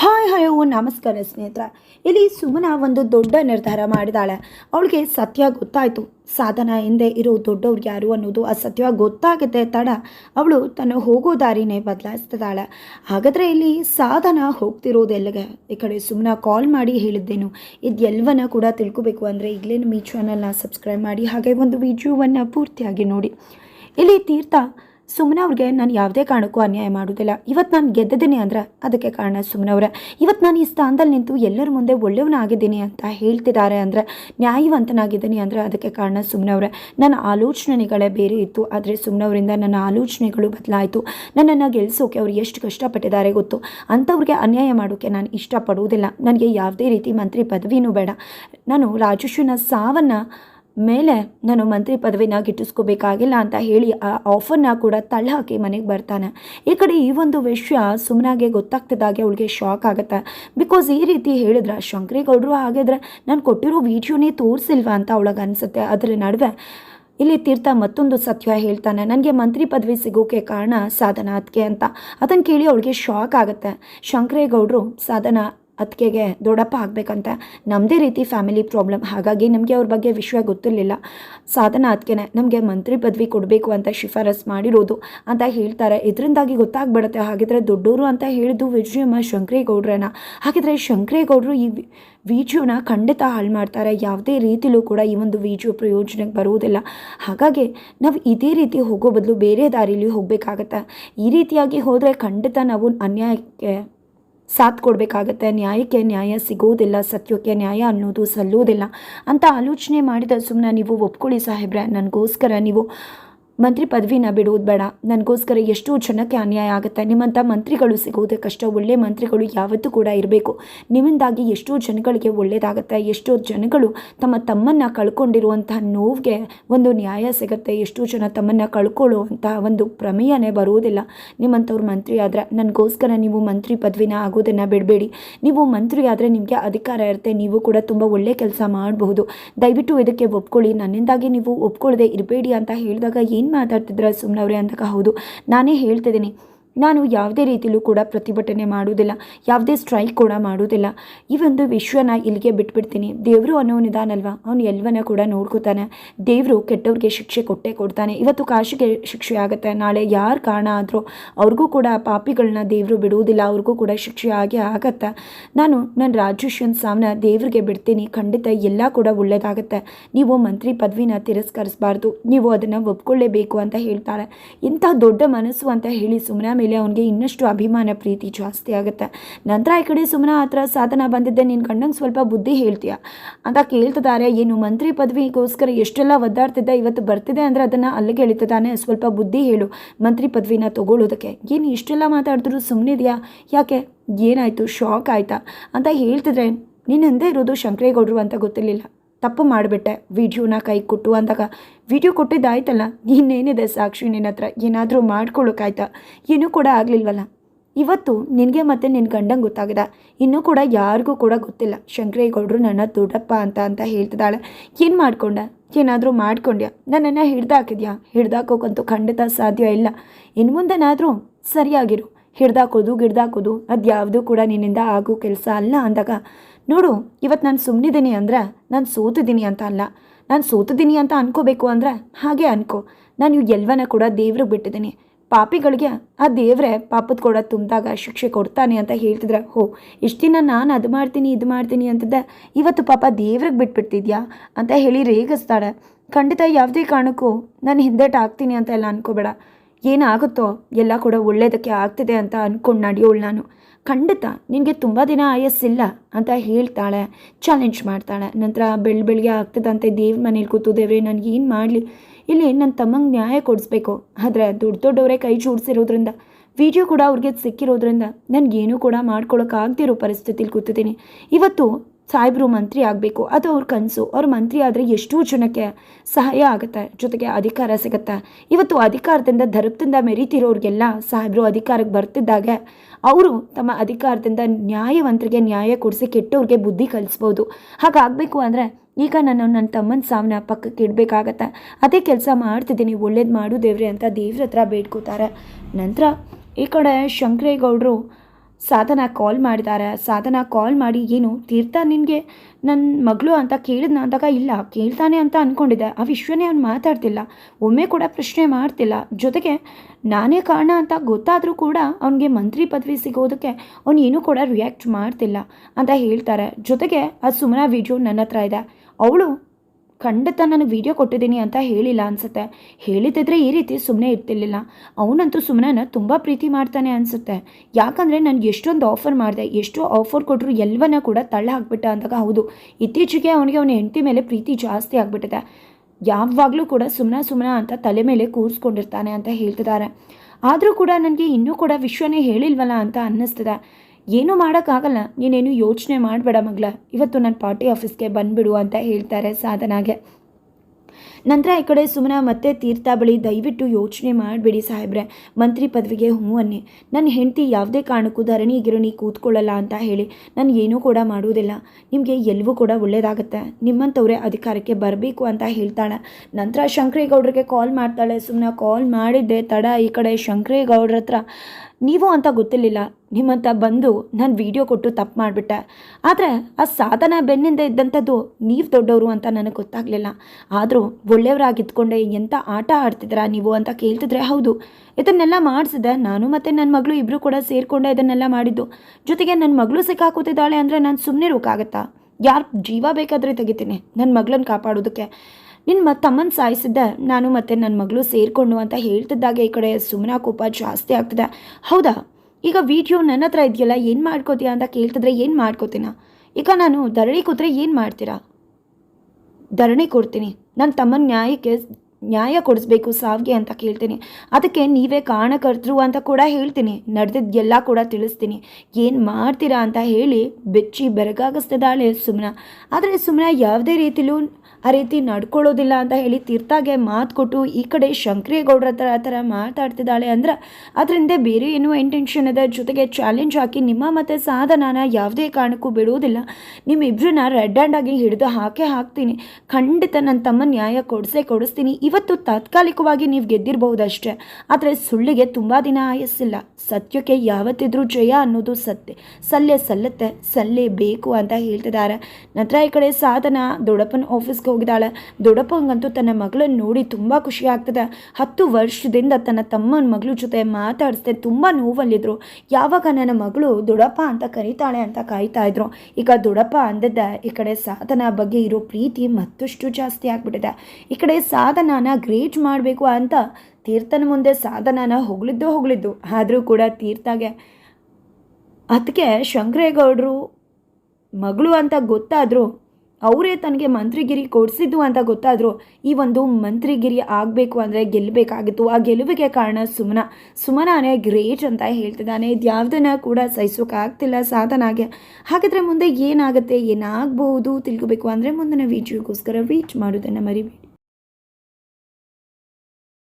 Hi hi, ಓ, ನಮಸ್ಕಾರ ಸ್ನೇಹಿತರ. ಇಲ್ಲಿ ಸುಮನ ಒಂದು ದೊಡ್ಡ ನಿರ್ಧಾರ ಮಾಡಿದಾಳೆ. ಅವಳಿಗೆ ಸತ್ಯ ಗೊತ್ತಾಯಿತು. ಸಾಧನ ಹಿಂದೆ ಇರೋ ದೊಡ್ಡವ್ರು ಯಾರು ಅನ್ನೋದು ಆ ಸತ್ಯ ಗೊತ್ತಾಗುತ್ತೆ ತಡ ಅವಳು ತನ್ನ ಹೋಗೋ ದಾರಿನೇ ಬದಲಾಯಿಸ್ತಿದ್ದಾಳೆ. ಹಾಗಾದರೆ ಇಲ್ಲಿ ಸಾಧನ ಹೋಗ್ತಿರೋದೆಲ್ಲಿಗೆ ಈ ಕಡೆ ಸುಮ್ಮನೆ ಕಾಲ್ ಮಾಡಿ ಹೇಳಿದ್ದೇನು. ಇದೆಲ್ಲವನ್ನ ಕೂಡ ತಿಳ್ಕೊಬೇಕು ಅಂದರೆ ಈಗಲೇ ನಮ್ಮ ಈ ಚಾನಲ್ನ ಸಬ್ಸ್ಕ್ರೈಬ್ ಮಾಡಿ, ಹಾಗೆ ಒಂದು ವಿಡಿಯೋವನ್ನು ಪೂರ್ತಿಯಾಗಿ ನೋಡಿ. ಇಲ್ಲಿ ತೀರ್ಥ ಸುಮ್ಮನೆ ಅವ್ರಿಗೆ ನಾನು ಯಾವುದೇ ಕಾರಣಕ್ಕೂ ಅನ್ಯಾಯ ಮಾಡೋದಿಲ್ಲ. ಇವತ್ತು ನಾನು ಗೆದ್ದಿದ್ದೀನಿ ಅಂದ್ರೆ ಅದಕ್ಕೆ ಕಾರಣ ಸುಮ್ಮನವ್ರೆ ಇವತ್ತು ನಾನು ಈ ಸ್ಥಾನದಲ್ಲಿ ನಿಂತು ಎಲ್ಲರ ಮುಂದೆ ಒಳ್ಳೆಯವನಾಗಿದ್ದೀನಿ ಅಂತ ಹೇಳ್ತಿದ್ದಾರೆ ಅಂದರೆ, ನ್ಯಾಯವಂತನಾಗಿದ್ದೀನಿ ಅಂದರೆ ಅದಕ್ಕೆ ಕಾರಣ ಸುಮ್ಮನವ್ರೆ ನನ್ನ ಆಲೋಚನೆಗಳೇ ಬೇರೆ ಇತ್ತು, ಆದರೆ ಸುಮ್ಮನವರಿಂದ ನನ್ನ ಆಲೋಚನೆಗಳು ಬದಲಾಯಿತು. ನನ್ನನ್ನು ಗೆಲ್ಸೋಕೆ ಅವ್ರು ಎಷ್ಟು ಕಷ್ಟಪಟ್ಟಿದ್ದಾರೆ ಗೊತ್ತು. ಅಂಥವ್ರಿಗೆ ಅನ್ಯಾಯ ಮಾಡೋಕ್ಕೆ ನಾನು ಇಷ್ಟಪಡುವುದಿಲ್ಲ. ನನಗೆ ಯಾವುದೇ ರೀತಿ ಮಂತ್ರಿ ಪದವಿನೂ ಬೇಡ. ನಾನು ರಾಜೇಶನ ಸಾವನ್ನು ಮೇಲೆ ನಾನು ಮಂತ್ರಿ ಪದವಿನ ಗಿಟ್ಟಿಸ್ಕೋಬೇಕಾಗಿಲ್ಲ ಅಂತ ಹೇಳಿ ಆ ಆಫರ್ನ ಕೂಡ ತಳ್ಳಹಾಕಿ ಮನೆಗೆ ಬರ್ತಾನೆ. ಈ ಕಡೆ ಈ ಒಂದು ವಿಷಯ ಸುಮ್ಮನಾಗೆ ಗೊತ್ತಾಗ್ತಿದ್ದಾಗೆ ಅವಳಿಗೆ ಶಾಕ್ ಆಗುತ್ತೆ. ಬಿಕಾಸ್ ಈ ರೀತಿ ಹೇಳಿದ್ರೆ ಶಂಕರೇಗೌಡರು ಹಾಗಿದ್ರೆ ನಾನು ಕೊಟ್ಟಿರೋ ವಿಡಿಯೋನೇ ತೋರಿಸಿಲ್ವಾ ಅಂತ ಅವಳಗೆ ಅನಿಸುತ್ತೆ. ಅದರ ನಡುವೆ ಇಲ್ಲಿ ತೀರ್ಥ ಮತ್ತೊಂದು ಸತ್ಯ ಹೇಳ್ತಾನೆ. ನನಗೆ ಮಂತ್ರಿ ಪದವಿ ಸಿಗೋಕೆ ಕಾರಣ ಸಾಧನ ಅದಕ್ಕೆ ಅಂತ. ಅದನ್ನು ಕೇಳಿ ಅವಳಿಗೆ ಶಾಕ್ ಆಗುತ್ತೆ. ಶಂಕರೇಗೌಡರು ಸಾಧನ ಅತ್ತಿಗೆಗೆ, ದೊಡ್ಡಪ್ಪ, ಆಗಬೇಕಂತ? ನಮ್ಮದೇ ರೀತಿ ಫ್ಯಾಮಿಲಿ ಪ್ರಾಬ್ಲಮ್. ಹಾಗಾಗಿ ನಮಗೆ ಅವ್ರ ಬಗ್ಗೆ ವಿಷಯ ಗೊತ್ತಿರಲಿಲ್ಲ. ಸಾಧನ ಅದಕ್ಕೆ ನಮಗೆ ಮಂತ್ರಿ ಪದವಿ ಕೊಡಬೇಕು ಅಂತ ಶಿಫಾರಸ್ ಮಾಡಿರೋದು ಅಂತ ಹೇಳ್ತಾರೆ. ಇದರಿಂದಾಗಿ ಗೊತ್ತಾಗ್ಬಿಡುತ್ತೆ. ಹಾಗಿದ್ರೆ ದೊಡ್ಡವರು ಅಂತ ಹೇಳಿದ್ದು ವಿಜಯಮ್ಮ ಶಂಕರೇಗೌಡ್ರನ್ನ ಹಾಗಿದ್ರೆ ಶಂಕ್ರೇಗೌಡರು ಈ ವೀಜುವನ್ನ ಖಂಡಿತ ಹಾಳು ಮಾಡ್ತಾರೆ. ಯಾವುದೇ ರೀತಿಲೂ ಕೂಡ ಈ ಒಂದು ವಿಡಿಯೋ ಪ್ರಯೋಜನಕ್ಕೆ ಬರುವುದಿಲ್ಲ. ಹಾಗಾಗಿ ನಾವು ಇದೇ ರೀತಿ ಹೋಗೋ ಬದಲು ಬೇರೆ ದಾರಿಲಿ ಹೋಗಬೇಕಾಗತ್ತೆ. ಈ ರೀತಿಯಾಗಿ ಹೋದರೆ ಖಂಡಿತ ನಾವು ಅನ್ಯಾಯಕ್ಕೆ ಸಾಥ್ ಕೊಡಬೇಕಾಗತ್ತೆ. ನ್ಯಾಯಕ್ಕೆ ನ್ಯಾಯ ಸಿಗೋದಿಲ್ಲ, ಸತ್ಯಕ್ಕೆ ನ್ಯಾಯ ಅನ್ನೋದು ಸಲ್ಲೋದಿಲ್ಲ ಅಂತ ಆಲೋಚನೆ ಮಾಡಿದ ಸುಮ್ಮನೆ ನೀವು ಒಪ್ಕೊಳ್ಳಿ ಸಾಹೇಬ್ರೆ. ನನಗೋಸ್ಕರ ನೀವು ಮಂತ್ರಿ ಪದವಿನ ಬಿಡುವುದು ಬೇಡ. ನನಗೋಸ್ಕರ ಎಷ್ಟೋ ಜನಕ್ಕೆ ಅನ್ಯಾಯ ಆಗುತ್ತೆ. ನಿಮ್ಮಂಥ ಮಂತ್ರಿಗಳು ಸಿಗುವುದೇ ಕಷ್ಟ. ಒಳ್ಳೆ ಮಂತ್ರಿಗಳು ಯಾವತ್ತೂ ಕೂಡ ಇರಬೇಕು. ನಿಮ್ಮಿಂದಾಗಿ ಎಷ್ಟೋ ಜನಗಳಿಗೆ ಒಳ್ಳೆಯದಾಗುತ್ತೆ ಎಷ್ಟೋ ಜನಗಳು ತಮ್ಮ ತಮ್ಮನ್ನು ಕಳ್ಕೊಂಡಿರುವಂತಹ ನೋವಿಗೆ ಒಂದು ನ್ಯಾಯ ಸಿಗುತ್ತೆ. ಎಷ್ಟೋ ಜನ ತಮ್ಮನ್ನು ಕಳ್ಕೊಳ್ಳುವಂತಹ ಒಂದು ಪ್ರಮೇಯನೇ ಬರುವುದಿಲ್ಲ. ನಿಮ್ಮಂಥವ್ರು ಮಂತ್ರಿ ಆದರೆ ನನಗೋಸ್ಕರ ನೀವು ಮಂತ್ರಿ ಪದವಿನ ಆಗೋದನ್ನು ಬಿಡಬೇಡಿ. ನೀವು ಮಂತ್ರಿ ಆದರೆ ನಿಮಗೆ ಅಧಿಕಾರ ಇರುತ್ತೆ. ನೀವು ಕೂಡ ತುಂಬ ಒಳ್ಳೆ ಕೆಲಸ ಮಾಡಬಹುದು. ದಯವಿಟ್ಟು ಇದಕ್ಕೆ ಒಪ್ಕೊಳ್ಳಿ. ನನ್ನಿಂದಾಗಿ ನೀವು ಒಪ್ಕೊಳ್ಳದೆ ಇರಬೇಡಿ ಅಂತ ಹೇಳಿದಾಗ ಏನು ಮಾತಾಡ್ತಿದ್ರ ಸುಮ್ಮನವ್ರೆ ಅಂತಕ ಹೌದು. ನಾನೇ ಹೇಳ್ತಿದ್ದೀನಿ. ನಾನು ಯಾವುದೇ ರೀತಿಯಲ್ಲೂ ಕೂಡ ಪ್ರತಿಭಟನೆ ಮಾಡುವುದಿಲ್ಲ, ಯಾವುದೇ ಸ್ಟ್ರೈಕ್ ಕೂಡ ಮಾಡುವುದಿಲ್ಲ. ಈ ಒಂದು ವಿಶ್ವನ ಇಲ್ಲಿಗೆ ಬಿಟ್ಬಿಡ್ತೀನಿ. ದೇವರು ಅನ್ನೋ ಅವನು ಎಲ್ಲವನ್ನ ಕೂಡ ನೋಡ್ಕೋತಾನೆ. ದೇವರು ಕೆಟ್ಟವ್ರಿಗೆ ಶಿಕ್ಷೆ ಕೊಟ್ಟೇ ಕೊಡ್ತಾನೆ. ಇವತ್ತು ಕಾಶಿಗೆ ಶಿಕ್ಷೆ ಆಗುತ್ತೆ. ನಾಳೆ ಯಾರು ಕಾರಣ ಆದರೂ ಅವ್ರಿಗೂ ಕೂಡ ಪಾಪಿಗಳನ್ನ ದೇವರು ಬಿಡುವುದಿಲ್ಲ. ಅವ್ರಿಗೂ ಕೂಡ ಶಿಕ್ಷೆ ಆಗೇ ಆಗತ್ತೆ. ನಾನು ನನ್ನ ರಾಜೇಶ್ವನ್ ಸಾವನ್ನ ದೇವ್ರಿಗೆ ಬಿಡ್ತೀನಿ. ಖಂಡಿತ ಎಲ್ಲ ಕೂಡ ಒಳ್ಳೆಯದಾಗತ್ತೆ ನೀವು ಮಂತ್ರಿ ಪದವಿನ ತಿರಸ್ಕರಿಸಬಾರ್ದು. ನೀವು ಅದನ್ನು ಒಪ್ಕೊಳ್ಳೇಬೇಕು ಅಂತ ಹೇಳ್ತಾರೆ. ಇಂಥ ದೊಡ್ಡ ಮನಸ್ಸು ಅಂತ ಹೇಳಿ ಸುಮ್ಮನೆ ಮೇಲೆ ಅವನಿಗೆ ಇನ್ನಷ್ಟು ಅಭಿಮಾನ, ಪ್ರೀತಿ ಜಾಸ್ತಿ ಆಗುತ್ತೆ. ನಂತರ ಈ ಕಡೆ ಸುಮ್ಮನೆ ಹತ್ರ ಸಾಧನ ಬಂದಿದ್ದೆ ನಿನ್ನ ಗಂಡಂಗೆ ಸ್ವಲ್ಪ ಬುದ್ಧಿ ಹೇಳ್ತೀಯ? ಅಂತ ಕೇಳ್ತಿದ್ದಾರೆ ಏನು ಮಂತ್ರಿ ಪದವಿಗೋಸ್ಕರ ಎಷ್ಟೆಲ್ಲ ಒದ್ದಾಡ್ತಿದ್ದ, ಇವತ್ತು ಬರ್ತಿದೆ ಅಂದರೆ ಅದನ್ನು ಅಲ್ಲಿಗೆ ಹೇಳ್ತಿದ್ದಾನೆ ಸ್ವಲ್ಪ ಬುದ್ಧಿ ಹೇಳು, ಮಂತ್ರಿ ಪದವಿನ ತಗೊಳ್ಳೋದಕ್ಕೆ. ಏನು ಇಷ್ಟೆಲ್ಲ ಮಾತಾಡಿದ್ರು ಸುಮ್ಮನಿದೆಯಾ ಯಾಕೆ? ಏನಾಯಿತು? ಶಾಕ್ ಆಯಿತಾ? ಅಂತ ಹೇಳ್ತಿದ್ರೆ, ನೀನು ಇರೋದು ಶಂಕರೇಗೌಡರು ಅಂತ ಗೊತ್ತಿರಲಿಲ್ಲ. ತಪ್ಪು ಮಾಡಿಬಿಟ್ಟೆ. ವಿಡಿಯೋನ ಕೈ ಕೊಟ್ಟು ಅಂದಾಗ, ವಿಡಿಯೋ ಕೊಟ್ಟಿದ್ದಾಯ್ತಲ್ಲ, ಇನ್ನೇನಿದೆ ಸಾಕ್ಷಿ ನಿನ್ನ ಹತ್ರ? ಏನಾದರೂ ಮಾಡ್ಕೊಳ್ಳೋಕ್ಕಾಯ್ತಾ ಏನೂ ಕೂಡ ಆಗಲಿಲ್ವಲ್ಲ? ಇವತ್ತು ನಿನಗೆ ಮತ್ತು ನಿನ್ನ ಗಂಡಂಗೆ ಗೊತ್ತಾಗಿದೆ ಇನ್ನೂ ಕೂಡ ಯಾರಿಗೂ ಕೂಡ ಗೊತ್ತಿಲ್ಲ. ಶಂಕರೇಗೌಡರು ನನ್ನ ದೊಡ್ಡಪ್ಪ ಅಂತ ಅಂತ ಹೇಳ್ತಿದ್ದಾಳೆ. ಏನು ಮಾಡ್ಕೊಂಡೆ? ಏನಾದರೂ ಮಾಡ್ಕೊಂಡ್ಯಾ? ನನ್ನನ್ನು ಹಿಡ್ದಾಕಿದ್ಯಾ? ಹಿಡ್ದಾಕೋಕಂತೂ ಖಂಡಿತ ಸಾಧ್ಯ ಇಲ್ಲ. ಇನ್ನು ಮುಂದೆನಾದರೂ ಸರಿಯಾಗಿರು. ಹಿಡ್ದಾಕೋದು, ಗಿಡ್ದಾಕೋದು ಅದು ಯಾವುದೂ ಕೂಡ ನಿನ್ನಿಂದ ಆಗೋ ಕೆಲಸ ಅಲ್ಲ ಅಂದಾಗ ನೋಡು ಇವತ್ತು ನಾನು ಸುಮ್ಮನಿದ್ದೀನಿ ಅಂದ್ರೆ ನಾನು ಸೋತಿದ್ದೀನಿ ಅಂತ ಅಲ್ಲ. ನಾನು ಸೋತಿದ್ದೀನಿ ಅಂತ ಅನ್ಕೋಬೇಕು ಅಂದರೆ ಹಾಗೆ ಅನ್ಕೋ. ನಾನು ಎಲ್ಲವನ್ನ ಕೂಡ ದೇವ್ರಿಗೆ ಬಿಟ್ಟಿದ್ದೀನಿ ಪಾಪಿಗಳಿಗೆ ಆ ದೇವರೇ ಪಾಪದ ಕೊಡ ತುಂಬಿದಾಗ ಶಿಕ್ಷೆ ಕೊಡ್ತಾನೆ ಅಂತ ಹೇಳ್ತಿದ್ರೆ. ಹೋ, ಇಷ್ಟು ದಿನ ನಾನು ಅದು ಮಾಡ್ತೀನಿ, ಇದು ಮಾಡ್ತೀನಿ ಅಂತಿದ್ದೆ ಇವತ್ತು ಪಾಪ ದೇವ್ರಿಗೆ ಬಿಟ್ಬಿಡ್ತಿದ್ಯಾ ಅಂತ ಹೇಳಿ ರೇಗಿಸ್ತಾಳೆ. ಖಂಡಿತ ಯಾವುದೇ ಕಾರಣಕ್ಕೂ ನಾನು ಹಿಂದೆಟ್ ಆಗ್ತೀನಿ ಅಂತ ಎಲ್ಲ ಅನ್ಕೋಬೇಡ. ಏನಾಗುತ್ತೋ ಎಲ್ಲ ಕೂಡ ಒಳ್ಳೆಯದಕ್ಕೆ ಆಗ್ತಿದೆ ಅಂತ ಅಂದ್ಕೊಂಡು ನಡೆಯೋಳು ನಾನು. ಖಂಡಿತ, ನಿನಗೆ ತುಂಬ ದಿನ ಆಯಸ್ಸಿಲ್ಲ ಅಂತ ಹೇಳ್ತಾಳೆ ಚಾಲೆಂಜ್ ಮಾಡ್ತಾಳೆ. ನಂತರ ಬೆಳ್ ಬೆಳಿಗ್ಗೆ ಆಗ್ತದಂತೆ ದೇವ್ರ ಮನೇಲಿ ಕೂತು, ದೇವ್ರೆ ಏನು ಮಾಡಲಿ? ಇಲ್ಲಿ ನನ್ನ ತಮ್ಮಂಗೆ ನ್ಯಾಯ ಕೊಡಿಸ್ಬೇಕು. ಆದರೆ ದೊಡ್ಡ ದೊಡ್ಡವರೇ ಕೈ ಜೋಡಿಸಿರೋದ್ರಿಂದ ವಿಡಿಯೋ ಕೂಡ ಅವ್ರಿಗೆ ಸಿಕ್ಕಿರೋದ್ರಿಂದ, ನನಗೇನು ಕೂಡ ಮಾಡ್ಕೊಳಕ್ಕಾಗ್ದಿರೋ ಪರಿಸ್ಥಿತಿಲಿ ಕೂತಿದ್ದೀನಿ. ಇವತ್ತು ಸಾಹೇಬರು ಮಂತ್ರಿ ಆಗಬೇಕು. ಅದು ಅವ್ರ ಕನಸು. ಅವ್ರ ಮಂತ್ರಿ ಆದರೆ ಎಷ್ಟೋ ಜನಕ್ಕೆ ಸಹಾಯ ಆಗುತ್ತೆ. ಜೊತೆಗೆ ಅಧಿಕಾರ ಸಿಗುತ್ತೆ. ಇವತ್ತು ಅಧಿಕಾರದಿಂದ ಧರ್ಮದಿಂದ ಮೆರೀತಿರೋರಿಗೆಲ್ಲ ಸಾಹೇಬರು ಅಧಿಕಾರಕ್ಕೆ ಬರ್ತಿದ್ದಾಗ ಅವರು ತಮ್ಮ ಅಧಿಕಾರದಿಂದ ನ್ಯಾಯವಂತರಿಗೆ ನ್ಯಾಯ ಕೊಡಿಸಿ ಕೆಟ್ಟವ್ರಿಗೆ ಬುದ್ಧಿ ಕಲಿಸ್ಬೋದು. ಹಾಗಾಗಬೇಕು ಅಂದರೆ ಈಗ ನಾನು ನನ್ನ ತಮ್ಮನ ಸಾವನ್ನ ಪಕ್ಕಕ್ಕೆ ಇಡಬೇಕಾಗತ್ತೆ. ಅದೇ ಕೆಲಸ ಮಾಡ್ತಿದ್ದೀನಿ. ಒಳ್ಳೇದು ಮಾಡು ದೇವ್ರೆ ಅಂತ ದೇವ್ರ ಹತ್ರ ಬೇಡ್ಕೋತಾರೆ. ನಂತರ ಈ ಕಡೆ ಶಂಕರೇಗೌಡರು ಸಾಧನ ಕಾಲ್ ಮಾಡಿದ್ದಾರೆ ಸಾಧನ ಕಾಲ್ ಮಾಡಿ, ಏನು, ತೀರ್ಥ ನಿನಗೆ ನನ್ನ ಮಗಳು ಅಂತ ಕೇಳಿದ್ನ? ಅಂದಾಗ, ಇಲ್ಲ, ಕೇಳ್ತಾನೆ ಅಂತ ಅಂದ್ಕೊಂಡಿದ್ದೆ ಆ ವಿಶ್ವನೇ ಅವ್ನು ಮಾತಾಡ್ತಿಲ್ಲ. ಒಮ್ಮೆ ಕೂಡ ಪ್ರಶ್ನೆ ಮಾಡ್ತಿಲ್ಲ. ಜೊತೆಗೆ ನಾನೇ ಕಾರಣ ಅಂತ ಗೊತ್ತಾದರೂ ಕೂಡ ಅವನಿಗೆ ಮಂತ್ರಿ ಪದವಿ ಸಿಗೋದಕ್ಕೆ ಅವನು ಏನೂ ಕೂಡ ರಿಯಾಕ್ಟ್ ಮಾಡ್ತಿಲ್ಲ ಅಂತ ಹೇಳ್ತಾರೆ. ಜೊತೆಗೆ ಆ ಸುಮನ ವಿಡಿಯೋ ನನ್ನ ಹತ್ರ ಇದೆ. ಅವಳು ಖಂಡಿತ ನಾನು ವಿಡಿಯೋ ಕೊಟ್ಟಿದ್ದೀನಿ ಅಂತ ಹೇಳಿಲ್ಲ ಅನಿಸುತ್ತೆ. ಹೇಳಿದಿದ್ರೆ ಈ ರೀತಿ ಸುಮ್ಮನೆ ಇರ್ತಿರ್ಲಿಲ್ಲ. ಅವನಂತೂ ಸುಮ್ಮನೆ ತುಂಬ ಪ್ರೀತಿ ಮಾಡ್ತಾನೆ ಅನಿಸುತ್ತೆ. ಯಾಕಂದರೆ ನನಗೆ ಎಷ್ಟೊಂದು ಆಫರ್ ಮಾಡಿದೆ, ಎಷ್ಟೋ ಆಫರ್ ಕೊಟ್ಟರು ಎಲ್ಲವನ್ನ ಕೂಡ ತಳ್ಳ ಹಾಕ್ಬಿಟ್ಟ ಅಂದಾಗ ಹೌದು, ಇತ್ತೀಚೆಗೆ ಅವನಿಗೆ ಅವನ ಹೆಂಡತಿ ಮೇಲೆ ಪ್ರೀತಿ ಜಾಸ್ತಿ ಆಗಿಬಿಟ್ಟಿದೆ. ಯಾವಾಗಲೂ ಕೂಡ ಸುಮ್ಮನೆ ಸುಮ್ಮನೆ ಅಂತ ತಲೆ ಮೇಲೆ ಕೂರಿಸ್ಕೊಂಡಿರ್ತಾನೆ ಅಂತ ಹೇಳ್ತಿದ್ದಾರೆ. ಆದರೂ ಕೂಡ ನನಗೆ ಇನ್ನೂ ಕೂಡ ವಿಶ್ವನೇ ಹೇಳಿಲ್ವಲ್ಲ ಅಂತ ಅನ್ನಿಸ್ತಿದೆ. ಏನೂ ಮಾಡೋಕ್ಕಾಗಲ್ಲ. ನೀನೇನು ಯೋಚನೆ ಮಾಡಬೇಡ ಮಗಳ ಇವತ್ತು ನನ್ನ ಪಾರ್ಟಿ ಆಫೀಸ್ಗೆ ಬಂದುಬಿಡು ಅಂತ ಹೇಳ್ತಾರೆ ಸಾಧನಾಗೆ. ನಂತರ ಈ ಕಡೆ ಸುಮ್ಮನೆ ಮತ್ತೆ ತೀರ್ಥ ಬಳಿ ದಯವಿಟ್ಟು ಯೋಚನೆ ಮಾಡಬೇಡಿ ಸಾಹೇಬ್ರೆ. ಮಂತ್ರಿ ಪದವಿಗೆ ಹ್ಞೂ ಅನ್ನಿ. ನನ್ನ ಹೆಂಡತಿ ಯಾವುದೇ ಕಾರಣಕ್ಕೂ ಧರಣಿ ಗಿರಣಿ ಕೂತ್ಕೊಳ್ಳಲ್ಲ ಅಂತ ಹೇಳಿ ನಾನು ಏನೂ ಕೂಡ ಮಾಡುವುದಿಲ್ಲ. ನಿಮಗೆ ಎಲ್ಲವೂ ಕೂಡ ಒಳ್ಳೆಯದಾಗುತ್ತೆ ನಿಮ್ಮಂಥವ್ರೆ ಅಧಿಕಾರಕ್ಕೆ ಬರಬೇಕು ಅಂತ ಹೇಳ್ತಾಳೆ. ನಂತರ ಶಂಕರೇಗೌಡರಿಗೆ ಕಾಲ್ ಮಾಡ್ತಾಳೆ. ಸುಮ್ಮನೆ ಕಾಲ್ ಮಾಡಿದ್ದೆ. ತಡ ಈ ಕಡೆ ಶಂಕರೇಗೌಡ್ರ ಹತ್ರ. ನೀವು ಅಂತ ಗೊತ್ತಿರಲಿಲ್ಲ. ನಿಮ್ಮಂತ ಬಂದು ನಾನು ವಿಡಿಯೋ ಕೊಟ್ಟು ತಪ್ಪು ಮಾಡಿಬಿಟ್ಟೆ. ಆದರೆ ಆ ಸಾಧನ ಬೆನ್ನಿಂದ ಇದ್ದಂಥದ್ದು ನೀವು ದೊಡ್ಡವರು ಅಂತ ನನಗೆ ಗೊತ್ತಾಗಲಿಲ್ಲ. ಆದರೂ ಒಳ್ಳೆಯವರಾಗಿದ್ದುಕೊಂಡೆ ಎಂಥ ಆಟ ಆಡ್ತಿದ್ದೀರಾ ನೀವು ಅಂತ ಕೇಳ್ತಿದ್ರೆ ಹೌದು. ಇದನ್ನೆಲ್ಲ ಮಾಡಿಸಿದೆ ನಾನು ಮತ್ತು ನನ್ನ ಮಗಳು ಇಬ್ಬರು ಕೂಡ ಸೇರಿಕೊಂಡೆ ಇದನ್ನೆಲ್ಲ ಮಾಡಿದ್ದು. ಜೊತೆಗೆ ನನ್ನ ಮಗಳು ಸಿಕ್ಕಾಕೋತಿದ್ದಾಳೆ ಅಂದರೆ ನಾನು ಸುಮ್ಮನೆ ಇರೋಕ್ಕಾಗತ್ತಾ ಯಾರು ಜೀವ ಬೇಕಾದರೆ ತೆಗಿತೀನಿ ನನ್ನ ಮಗಳನ್ನ ಕಾಪಾಡೋದಕ್ಕೆ. ನಿನ್ನ ತಮ್ಮನ ಸಾಯಿಸಿದ್ದೆ ನಾನು ಮತ್ತು ನನ್ನ ಮಗಳು ಸೇರಿಕೊಂಡು ಅಂತ ಹೇಳ್ತಿದ್ದಾಗೆ ಈ ಕಡೆ ಸುಮ್ಮನೆ ಕೋಪ ಜಾಸ್ತಿ ಆಗ್ತದೆ. ಹೌದಾ? ಈಗ ವಿಡಿಯೋ ನನ್ನ ಹತ್ರ ಇದೆಯಲ್ಲ, ಏನು ಮಾಡ್ಕೋತೀಯಾ ಅಂತ ಕೇಳ್ತಿದ್ರೆ ಏನು ಮಾಡ್ಕೋತೀನ? ಈಗ ನಾನು ಧರಣಿ ಕೂತ್ರೆ ಏನು ಮಾಡ್ತೀರಾ? ಧರಣಿ ಕೊಡ್ತೀನಿ. ನನ್ನ ತಮ್ಮನ ನ್ಯಾಯಕ್ಕೆ ನ್ಯಾಯ ಕೊಡಿಸ್ಬೇಕು, ಸಾವಿಗೆ ಅಂತ ಕೇಳ್ತೀನಿ. ಅದಕ್ಕೆ ನೀವೇ ಕಾರಣಕರ್ತರು ಅಂತ ಕೂಡ ಹೇಳ್ತೀನಿ. ನಡೆದಿದ್ದೆಲ್ಲ ಕೂಡ ತಿಳಿಸ್ತೀನಿ. ಏನು ಮಾಡ್ತೀರಾ ಅಂತ ಹೇಳಿ ಬೆಚ್ಚಿ ಬೆರಗಾಗಿಸ್ತಿದ್ದಾಳೆ ಸುಮ್ಮನ ಆದರೆ ಸುಮ್ಮನ ಯಾವುದೇ ರೀತಿಲೂ ಆ ರೀತಿ ನಡ್ಕೊಳ್ಳೋದಿಲ್ಲ ಅಂತ ಹೇಳಿ ತೀರ್ಥಾಗೆ ಮಾತು ಕೊಟ್ಟು ಈ ಕಡೆ ಶಂಕರೇಗೌಡ್ರ ಹತ್ರ ಆ ಥರ ಮಾತಾಡ್ತಿದ್ದಾಳೆ ಅಂದ್ರೆ ಅದರಿಂದ ಬೇರೆ ಏನೋ ಇಂಟೆನ್ಷನ್ ಅದ ಜೊತೆಗೆ ಚಾಲೆಂಜ್ ಹಾಕಿ ನಿಮ್ಮ ಮತ್ತು ಸಾಧನಾನ ಯಾವುದೇ ಕಾರಣಕ್ಕೂ ಬಿಡುವುದಿಲ್ಲ. ನಿಮ್ಮಿಬ್ಬರನ್ನ ರೆಡ್ ಹ್ಯಾಂಡಾಗಿ ಹಿಡಿದು ಹಾಕೇ ಹಾಕ್ತೀನಿ. ಖಂಡಿತ ನನ್ನ ತಮ್ಮ ನ್ಯಾಯ ಕೊಡಿಸೇ ಕೊಡಿಸ್ತೀನಿ. ಇವತ್ತು ತಾತ್ಕಾಲಿಕವಾಗಿ ನೀವು ಗೆದ್ದಿರಬಹುದಷ್ಟೇ. ಆದರೆ ಸುಳ್ಳಿಗೆ ತುಂಬ ದಿನ ಆಯಸ್ಸಿಲ್ಲ. ಸತ್ಯಕ್ಕೆ ಯಾವತ್ತಿದ್ರೂ ಜಯ ಅನ್ನೋದು ಸತ್ಯ. ಸಲ್ಲೆ ಸಲ್ಲತ್ತೆ ಸಲ್ಲೇಬೇಕು ಅಂತ ಹೇಳ್ತಿದ್ದಾರೆ ನಂತರ ಈ ಕಡೆ ಸಾಧನ ದೊಡ್ಡಪ್ಪನ ಆಫೀಸ್ಗೆ ಹೋಗಿದ್ದಾಳೆ. ದೊಡ್ಡಪ್ಪಂಗಂತೂ ತನ್ನ ಮಗಳನ್ನು ನೋಡಿ ತುಂಬ ಖುಷಿ ಆಗ್ತದೆ. ಹತ್ತು ವರ್ಷದಿಂದ ತನ್ನ ತಮ್ಮನ ಮಗಳ ಜೊತೆ ಮಾತಾಡಿಸ್ದೆ ತುಂಬ ನೋವಲ್ಲಿದ್ರು. ಯಾವಾಗ ನನ್ನ ಮಗಳು ದೊಡ್ಡಪ್ಪ ಅಂತ ಕರೀತಾಳೆ ಅಂತ ಕಾಯ್ತಾ ಇದ್ರು. ಈಗ ದೊಡ್ಡಪ್ಪ ಅಂದಿದ್ದ ಈ ಕಡೆ ಸಾಧನ ಬಗ್ಗೆ ಇರೋ ಪ್ರೀತಿ ಮತ್ತಷ್ಟು ಜಾಸ್ತಿ ಆಗ್ಬಿಟ್ಟಿದೆ. ಈ ಕಡೆ ಸಾಧನಾನ ಗ್ರೇಟ್ ಮಾಡಬೇಕು ಅಂತ ತೀರ್ಥನ ಮುಂದೆ ಸಾಧನಾನ ಹೊಗಳಿದ್ದು ಹೊಗಳಿದ್ದು, ಆದರೂ ಕೂಡ ತೀರ್ಥಗೆ. ಅದಕ್ಕೆ ಶಂಕರೇಗೌಡರು ಮಗಳು ಅಂತ ಗೊತ್ತಾದರೂ, ಅವರೇ ತನಗೆ ಮಂತ್ರಿಗಿರಿ ಕೊಡಿಸಿದ್ದು ಅಂತ ಗೊತ್ತಾದರೂ ಈ ಒಂದು ಮಂತ್ರಿಗಿರಿ ಆಗಬೇಕು ಅಂದರೆ ಗೆಲ್ಲಬೇಕಾಗಿತ್ತು ಆ ಗೆಲುವಿಗೆ ಕಾರಣ ಸುಮನ. ಸುಮನಾನೇ ಗ್ರೇಟ್ ಅಂತ ಹೇಳ್ತಿದ್ದಾನೆ. ಇದು ಯಾವುದನ್ನ ಕೂಡ ಸಹಿಸೋಕ್ಕಾಗ್ತಿಲ್ಲ ಸಾಧನಾಗೆ. ಹಾಗಾದರೆ ಮುಂದೆ ಏನಾಗುತ್ತೆ, ಏನಾಗಬಹುದು ತಿಳ್ಕೋಬೇಕು ಅಂದರೆ ಮುಂದಿನ ವೀಡಿಯೋಗೋಸ್ಕರ ವೀಚ್ ಮಾಡೋದನ್ನು ಮರಿಬೇಡಿ.